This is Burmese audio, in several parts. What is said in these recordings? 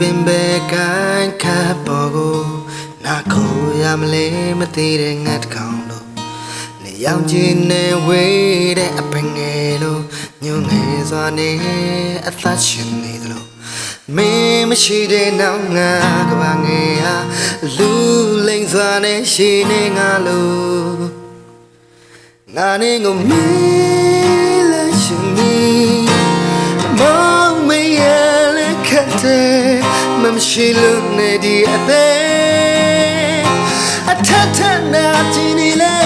ပင်ပဲကိုင်းခတ်ပေါ်ကိုနာခေါ်ရမလဲမသိတဲ့ငတ်ကောင်တို့နေရောင်ကြီးနဲ့ဝေးတဲ့အပင်ငယ်လို့ညွန်ငယ်စွာနဲ့အသက်ရှင်နေသလိုမင်းမရှိတဲ့နောက်ငါကဘာငယ်ဟာလူလိမ့်စွာနဲ့ရှိနေငါလို့ငါနဲ့ကိုမင်း မမရှိလို့နေဒီအသေးအထက်ထက်နာကြည့်နေလေ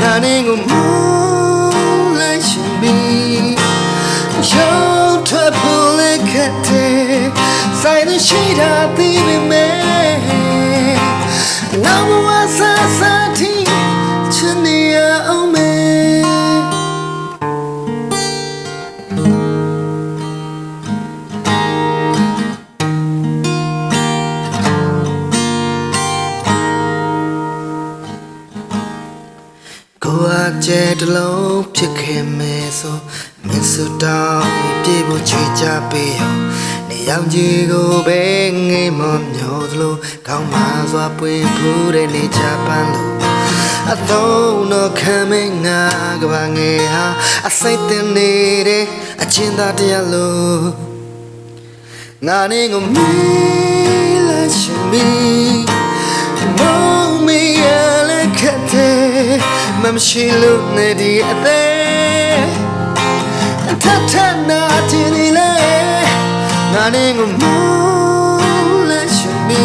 ငါနဲ့ကိုမူလိုက်ရှင်ပြီးရောထွက်ဖို့လက်ခတ်တဲ့ဆိုင်တဲ့ရှိတာသိ ကိုယ်အကျဲတစ်လုံးဖြစ်ခဲ့မယ်ဆိုမင်းစတောင်းပြေဖို့ချွေချပေးရောနေရောက်ကြီးကိုပဲငိမ်မမျောသလိုကောင်းပါစွာပွင့်ဖူးတဲ့နေချပန်းလို့အသုံးတော့ခံမငါကဘာငယ်ဟာအစိတ်တင်နေတဲ့အချင်းသားတရားလို့ငါနဲ့ကိုမီးလာချင်မီမော မမရှိလို့နေဒီအသေးထထနာချင်နေလေငါနဲ့ကိုမူလက်ရှင်မီ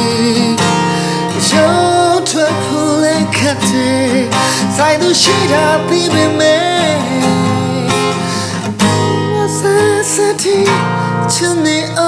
ရောထွက်ဖို့လက်ခတ်တဲ့ဆိုင်သူရှိတာပြီးပေမဲ့မဆာစတီချင်နေအ